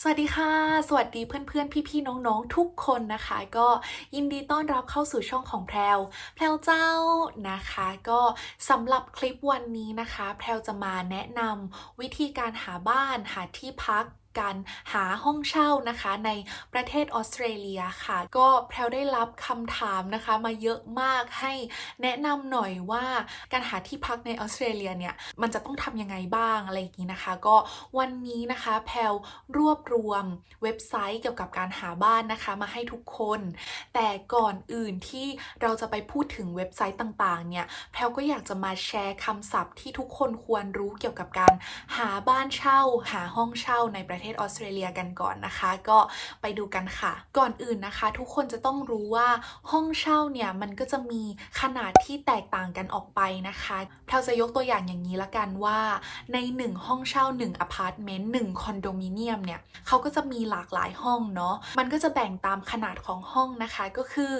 สวัสดีค่ะ สวัสดีเพื่อนๆ พี่ๆ น้องๆ ทุกคนนะคะ ก็ยินดีต้อนรับเข้าสู่ช่องของแพรวแพรวเจ้านะคะ ก็สำหรับคลิปวันนี้นะคะ แพรวจะมาแนะนำวิธีการหาบ้านหาที่พัก การหาห้องเช่านะคะในประเทศออสเตรเลียค่ะ ก็แพรวได้รับคำถามนะคะมาเยอะมากให้แนะนำหน่อยว่าการหาที่พักในออสเตรเลียเนี่ยมันจะต้องทำยังไงบ้างอะไรอย่างนี้นะคะ ก็วันนี้นะคะแพรวรวบรวมเว็บไซต์เกี่ยวกับการหาบ้านนะคะมาให้ทุกคน แต่ก่อนอื่นที่เราจะไปพูดถึงเว็บไซต์ต่างๆเนี่ยแพลวก็อยากจะมาแชร์คำศัพท์ที่ทุกคนควรรู้เกี่ยวกับการหาบ้านเช่า หาห้องเช่าในประเทศทศออสเตรเลียกันก่อนนะคะ ก็ไปดูกันค่ะ ก่อนอื่นนะคะ ทุกคนจะต้องรู้ว่าห้องเช่าเนี่ยมันก็จะมีขนาดที่แตกต่างกันออกไปนะคะแพลวจะยกตัวอย่างอย่างนี้ละกันว่า ใน 1 ห้องเช่า1อพาร์ตเมนต์1คอนโดมิเนียมเนี่ยเขาก็จะมีหลากหลายห้องเนาะมันก็จะแบ่งตามขนาดของห้องนะคะก็คือ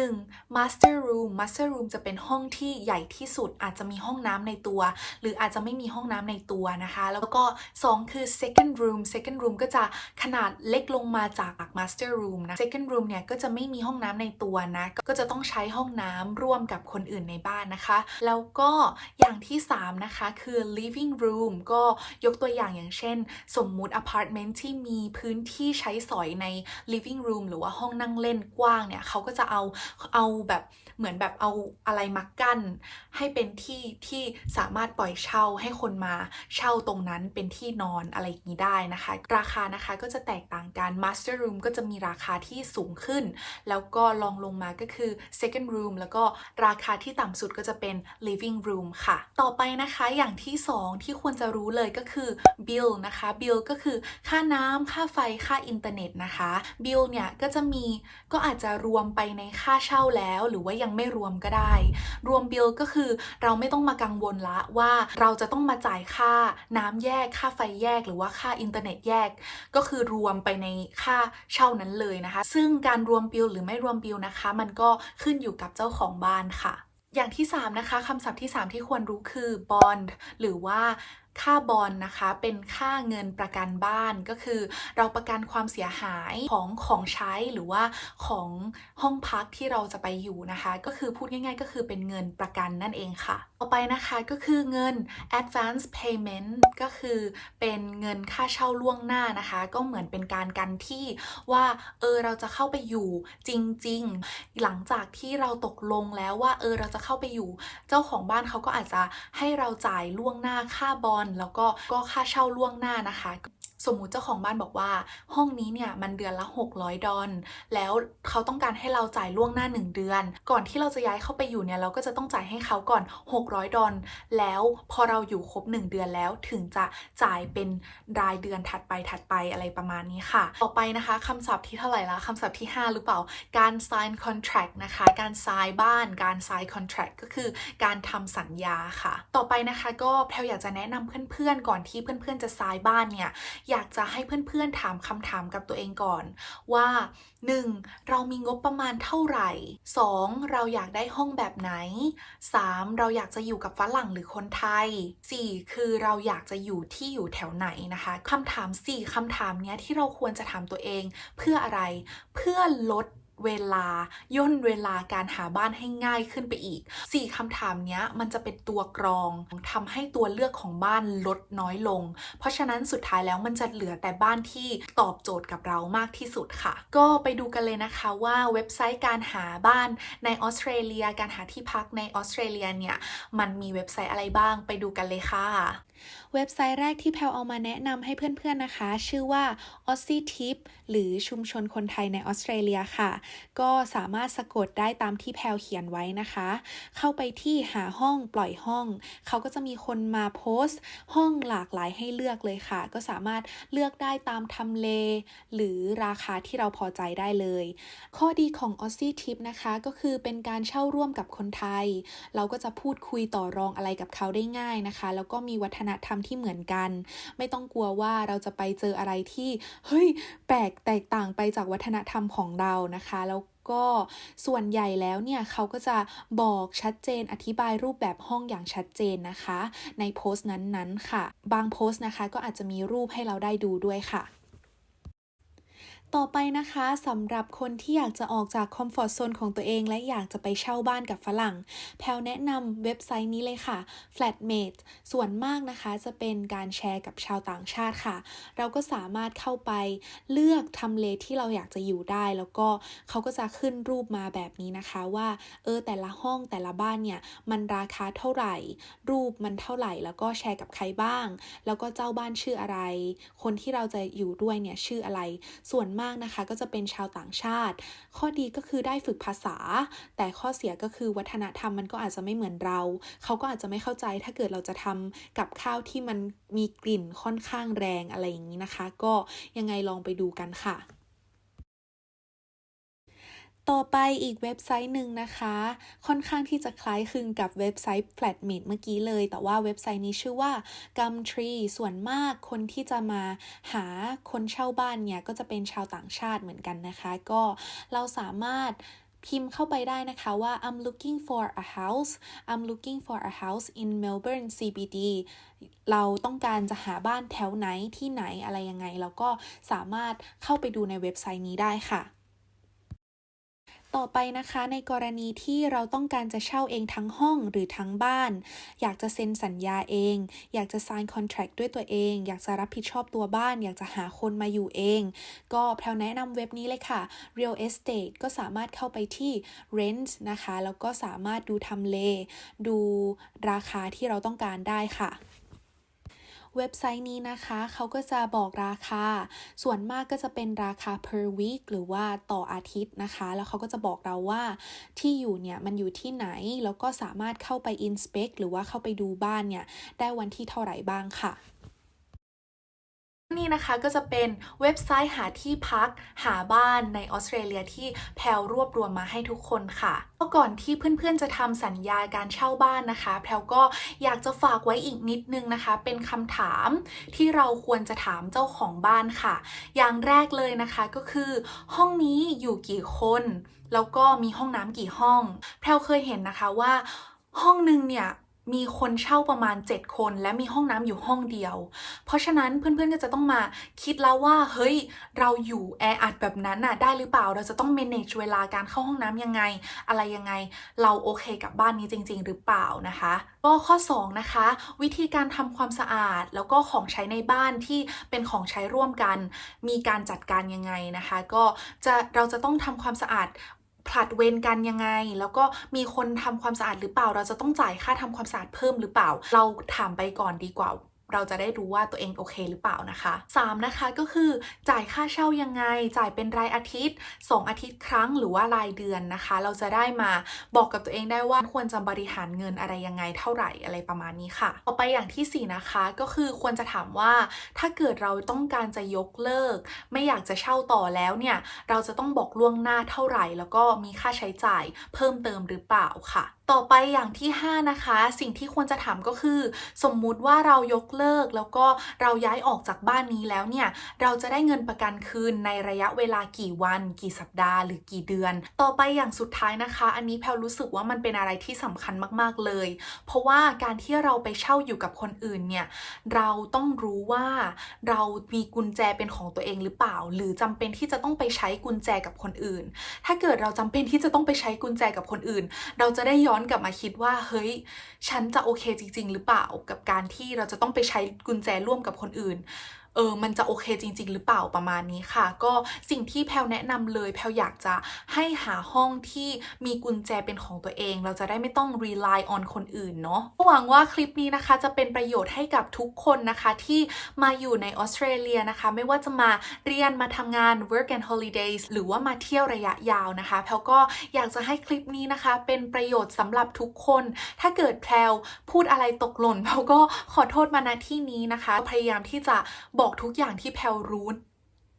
1. master room master room จะเป็นห้องที่ใหญ่ที่สุดอาจจะมีห้องน้ำในตัว หรืออาจจะไม่มีห้องน้ำในตัวนะคะ แล้วก็ 2 คือ second room second room ก็จะขนาดเล็กลงมาจาก master room นะ second room เนี่ยก็จะไม่มีห้องน้ำในตัวนะ ก็จะต้องใช้ห้องน้ำร่วมกับคนอื่นในบ้านนะคะ แล้วก็อย่างที่ 3 นะคะ คือ living room ก็ยกตัวอย่างอย่างเช่น สมมุติอพาร์ตเมนต์ที่มีพื้นที่ใช้สอยใน living room หรือว่าห้องนั่งเล่นกว้างเนี่ยเขาก็จะเอาเอาแบบเหมือนแบบเอาอะไรมากั้น ให้เป็นที่ที่สามารถปล่อยเช่าให้คนมาเช่าตรงนั้นเป็นที่นอนอะไรอย่างนี้ได้นะคะราคานะคะก็จะแตกต่างกัน master room ก็จะมีราคาที่สูงขึ้น แล้วก็ลองลงมาก็คือ second room แล้วก็ราคาที่ต่ำสุดก็จะเป็น living room ค่ะ ต่อไปนะคะอย่างที่ 2 ที่ควรจะรู้เลยก็คือ bill นะคะ bill ก็คือค่าน้ำค่าไฟค่าอินเทอร์เน็ตนะคะ bill เนี่ยก็จะมีก็อาจจะรวมไปในค่าเช่าแล้ว หรือว่ายังไม่รวมก็ได้ รวม bill ก็คือเราไม่ต้องมากังวลละว่าเราจะต้องมาจ่ายค่าน้ำแยกค่าไฟแยกหรือว่าค่าอินเทอร์เน็ตแยกก็คือรวมไปในค่าเช่านั้นเลยนะคะ ซึ่งการรวมบิลหรือไม่รวมบิลนะคะ มันก็ขึ้นอยู่กับเจ้าของบ้านค่ะอย่างที่ 3 นะคะคำศัพท์ที่ 3 ที่ควรรู้คือ bond หรือว่า ค่าบอลนะคะเป็นค่าเงินประกันบ้านก็คือ เราประกันความเสียหายของของใช้หรือว่าของห้องพักที่เราจะไปอยู่นะคะ ก็คือพูดง่าย ๆ ก็คือเป็นเงินประกันนั่นเองค่ะต่อไปนะคะก็คือเงิน advance payment ก็คือเป็นเงินค่าเช่าล่วงหน้านะคะ ก็เหมือนเป็นการกันที่ว่าเออเราจะเข้าไปอยู่จริง ๆ หลังจากที่เราตกลงแล้วว่าเออเราจะเข้าไปอยู่ เจ้าของบ้านเขาก็อาจจะให้เราจ่ายล่วงหน้าค่าบอลแล้วก็ก็ค่าเช่าล่วงหน้านะคะ สมมุติเจ้าของบ้านบอกว่า ห้องนี้เนี่ยมันเดือนละ 600 ดอลแล้วเขาต้องการให้เราจ่ายล่วงหน้า 1 เดือน ก่อนที่เราจะย้ายเข้าไปอยู่เนี่ยเราก็จะต้องจ่ายให้เขาก่อน 600 ดอลแล้วพอเราอยู่ครบ 1 เดือนแล้วถึงจะจ่ายเป็นรายเดือนถัดไปถัดไปอะไรประมาณนี้ค่ะ ต่อไปนะคะคำศัพท์ที่เท่าไหร่ละคำศัพท์ที่ 5 หรือเปล่า การ sign contract นะคะ การ sign บ้าน การ sign contract ก็คือการทำสัญญาค่ะ ต่อไปนะคะก็แพลวอยากจะแนะนำเพื่อนๆก่อนที่เพื่อนๆจะ sign บ้านเนี่ยอยากจะให้เพื่อนๆถามคำถามกับตัวเองก่อน ว่า 1. เรามีงบประมาณเท่าไหร่ 2. เราอยากได้ห้องแบบไหน 3. เราอยากจะอยู่กับฝรั่งหรือคนไทย 4. คือเราอยากจะอยู่ที่อยู่แถวไหนนะคะคำถาม 4คำถามเนี้ยที่เราควรจะถามตัวเอง เพื่ออะไร เพื่อลด เวลาย่นเวลาการหาบ้านให้ง่ายขึ้นไปอีก 4คำถามเนี้ยมันจะเป็นตัวกรองทำให้ตัวเลือกของบ้านลดน้อยลง เพราะฉะนั้นสุดท้ายแล้วมันจะเหลือแต่บ้านที่ตอบโจทย์กับเรามากที่สุดค่ะ ก็ไปดูกันเลยนะคะว่าเว็บไซต์การหาบ้านในออสเตรเลีย การหาที่พักในออสเตรเลียเนี่ยมันมีเว็บไซต์อะไรบ้างไปดูกันเลยค่ะ เว็บไซต์แรกที่แพลเอามาแนะนำให้เพื่อนๆนะคะ ชื่อว่า Aussie Tip หรือชุมชนคนไทยในออสเตรเลียค่ะ ก็สามารถสะกดได้ตามที่แพลเขียนไว้นะคะ เข้าไปที่หาห้องปล่อยห้อง เขาก็จะมีคนมาโพสต์ ห้องหลากหลายให้เลือกเลยค่ะ ก็สามารถเลือกได้ตามทำเล หรือราคาที่เราพอใจได้เลย ข้อดีของ Aussie Tip นะคะก็คือเป็นการเช่าร่วมกับคนไทย เราก็จะพูดคุยต่อรองอะไรกับเขาได้ง่ายนะคะ แล้วก็มีวัฒนธรรมที่เหมือนกัน ไม่ต้องกลัวว่าเราจะไปเจออะไรที่เฮ้ยแปลกแตกต่างไปจากวัฒนธรรมของเรานะคะแล้วก็ส่วนใหญ่แล้วเนี่ยเขาก็จะบอกชัดเจนอธิบายรูปแบบห้องอย่างชัดเจนนะคะ ในโพสต์นั้นๆค่ะ บางโพสต์นะคะก็อาจจะมีรูปให้เราได้ดูด้วยค่ะ ต่อไปนะคะสำหรับคนที่อยากจะออกจากคอมฟอร์ z โซนของตัวเองและอยากจะไปเช่าบ้านกับฝรั่ง แพลวแนะนำเว็บไซต์นี้เลยค่ะ Flatmate ส่วนมากนะคะจะเป็นการแชร์กับชาวต่างชาติค่ะ เราก็สามารถเข้าไปเลือกทำเลที่เราอยากจะอยู่ได้ แล้วก็เขาก็จะขึ้นรูปมาแบบนี้นะคะว่าเออแต่ละห้องแต่ละบ้านเนี่ยมันราคาเท่าไหร่ รูปมันเท่าไหร่ แล้วก็แชร์กับใครบ้าง แล้วก็เจ้าบ้านชื่ออะไร คนที่เราจะอยู่ด้วยเนี่ยชื่ออะไร ส่วนมากากนะคะ ก็จะเป็นชาวต่างชาติ ข้อดีก็คือได้ฝึกภาษา แต่ข้อเสียก็คือวัฒนธรรมมันก็อาจจะไม่เหมือนเรา เขาก็อาจจะไม่เข้าใจถ้าเกิดเราจะทำกับข้าวที่มันมีกลิ่นค่อนข้างแรงอะไรอย่างนี้นะคะ ก็ยังไงลองไปดูกันค่ะ ต่อไปอีกเว็บไซต์หนึ่งนะคะ ค่อนข้างที่จะคล้ายคลึงกับเว็บไซต์ Flatmate เมื่อกี้เลย แต่ว่าเว็บไซต์นี้ชื่อว่า Gumtree ส่วนมากคนที่จะมาหาคนเช่าบ้านเนี่ย ก็จะเป็นชาวต่างชาติเหมือนกันนะคะ ก็เราสามารถพิมพ์เข้าไปได้นะคะว่า I'm looking for a house I'm looking for a house in Melbourne CBD เราต้องการจะหาบ้านแถวไหนที่ไหนอะไรยังไงแล้วก็สามารถเข้าไปดูในเว็บไซต์นี้ได้ค่ะ ต่อไปนะคะในกรณีที่เราต้องการจะเช่าเองทั้งห้องหรือทั้งบ้าน อยากจะเซ็นสัญญาเอง อยากจะ sign contract ด้วยตัวเอง อยากจะรับผิดชอบตัวบ้าน อยากจะหาคนมาอยู่เอง ก็แพลวแนะนำเว็บนี้เลยค่ะ real estate ก็สามารถเข้าไปที่ rent นะคะ แล้วก็สามารถดูทำเล ดูราคาที่เราต้องการได้ค่ะ เว็บไซต์นี้นะคะเขาก็จะบอกราคา ส่วนมากก็จะเป็นราคา per week หรือว่าต่ออาทิตย์นะคะ แล้วเขาก็จะบอกเราว่าที่อยู่เนี่ยมันอยู่ที่ไหน แล้วก็สามารถเข้าไป inspect หรือว่าเข้าไปดูบ้านเนี่ย ได้วันที่เท่าไหร่บ้างค่ะ นี่นะคะก็จะเป็นเว็บไซต์หาที่พักหาบ้านในออสเตรเลียที่แพลวรวบรวมมาให้ทุกคนค่ะก็ก่อนที่เพื่อนๆจะทำสัญญาการเช่าบ้านนะคะ แพลวก็อยากจะฝากไว้อีกนิดนึงนะคะ เป็นคำถามที่เราควรจะถามเจ้าของบ้านค่ะ อย่างแรกเลยนะคะก็คือ ห้องนี้อยู่กี่คน แล้วก็มีห้องน้ำกี่ห้อง แพลวเคยเห็นนะคะว่าห้องนึงเนี่ย มีคนเช่าประมาณ 7 คน และมีห้องน้ำอยู่ห้องเดียว เพราะฉะนั้นเพื่อนๆก็จะต้องมาคิดแล้วว่า เฮ้ย เราอยู่แออัดแบบนั้นน่ะได้หรือเปล่า เราจะต้อง manage เวลาการเข้าห้องน้ำยังไง อะไรยังไง เราโอเคกับบ้านนี้จริง ๆ หรือเปล่านะคะ ก็ข้อ 2 นะคะ วิธีการทำความสะอาด แล้วก็ของใช้ในบ้านที่เป็นของใช้ร่วมกัน มีการจัดการยังไงนะคะ ก็จะเราจะต้องทำความสะอาด ผลัดเวรกันยังไง แล้วก็มีคนทำความสะอาดหรือเปล่า เราจะต้องจ่ายค่าทำความสะอาดเพิ่มหรือเปล่า เราถามไปก่อนดีกว่า เราจะได้รู้ว่าตัวเองโอเคหรือเปล่านะคะ 3 นะคะก็คือจ่ายค่าเช่ายังไง จ่ายเป็นรายอาทิตย์ 2 อาทิตย์ครั้งหรือว่ารายเดือนนะคะ เราจะได้มาบอกกับตัวเองได้ว่าควรจะบริหารเงินอะไรยังไงเท่าไหร่อะไรประมาณนี้ค่ะ ต่อไปอย่างทีสี่4 นะคะก็คือควรจะถามว่าถ้าเกิดเราต้องการจะยกเลิก ไม่อยากจะเช่าต่อแล้วเนี่ยเราจะต้องบอกล่วงหน้าเท่าไหร่ แล้วก็มีค่าใช้จ่ายเพิ่มเติมหรือเปล่าค่ะต่อไปอย่างที่ 5 นะคะ สิ่งที่ควรจะถามก็คือ สมมุติว่าเรายกเลิกแล้วก็เราย้ายออกจากบ้านนี้แล้วเนี่ย เราจะได้เงินประกันคืนในระยะเวลากี่วัน กี่สัปดาห์ หรือกี่เดือน ต่อไปอย่างสุดท้ายนะคะ อันนี้แพลรู้สึกว่ามันเป็นอะไรที่สำคัญมากๆเลย เพราะว่าการที่เราไปเช่าอยู่กับคนอื่นเนี่ยเราต้องรู้ว่าเรามีกุญแจเป็นของตัวเองหรือเปล่า หรือจำเป็นที่จะต้องไปใช้กุญแจกับคนอื่น ถ้าเกิดเราจำเป็นที่จะต้องไปใช้กุญแจกับคนอื่น เราจะได้ย้อน้อนกลับมาคิดว่า เฮ้ย ฉันจะโอเคจริง ๆ หรือเปล่ากับการที่เราจะต้องไปใช้กุญแจร่วมกับคนอื่น เออมันจะโอเคจริง ๆ หรือเปล่าประมาณนี้ค่ะ ก็สิ่งที่แพลแนะนำเลยแพลอยากจะให้หาห้องที่มีกุญแจเป็นของตัวเอง เราจะได้ไม่ต้อง rely on คนอื่นเนาะหวังว่าคลิปนี้นะคะจะเป็นประโยชน์ให้กับทุกคนนะคะที่มาอยู่ในออสเตรเลียนะคะ ไม่ว่าจะมาเรียนมาทำงาน work and holidays หรือว่ามาเที่ยวระยะยาวนะคะแพลก็อยากจะให้คลิปนี้นะคะ เป็นประโยชน์สำหรับทุกคน ถ้าเกิดแพลวพูดอะไรตกหล่นแพลก็ขอโทษมาณที่นี้นะคะ พยายามที่จะบอกอกทุกอย่างที่แพลรู้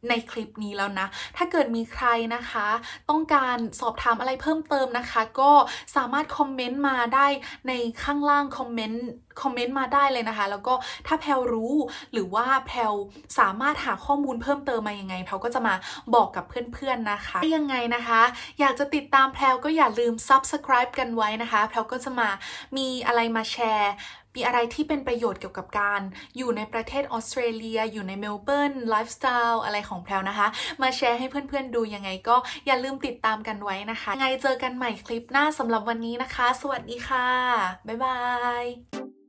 ในคลิปนี้แล้วนะ ถ้าเกิดมีใครนะคะ ต้องการสอบถามอะไรเพิ่มเติมนะคะ ก็สามารถคอมเมนต์มาได้ในข้างล่างคอมเมนต์ คอมเมนต์มาได้เลยนะคะ แล้วก็ถ้าแพลรู้หรือว่าแพลสามารถหาข้อมูลเพิ่มเติมมายังไงแพลก็จะมาบอกกับเพื่อนๆนะคะยังไงนะคะ อยากจะติดตามแพลก็อย่าลืม subscribe กันไว้นะคะ แพลก็จะมามีอะไรมาแชร์มีอะไรที่เป็นประโยชน์เกี่ยวกับการ อยู่ในประเทศออสเตรเลีย อยู่ในเมลเบิร์นไลฟ์สไตล์อะไรของแพลนะคะ มาแชร์ให้เพื่อนๆดูยังไงก็อย่าลืมติดตามกันไว้นะคะยังไงเจอกันใหม่คลิปหน้าสำหรับวันนี้นะคะ สวัสดีค่ะ บ๊ายบาย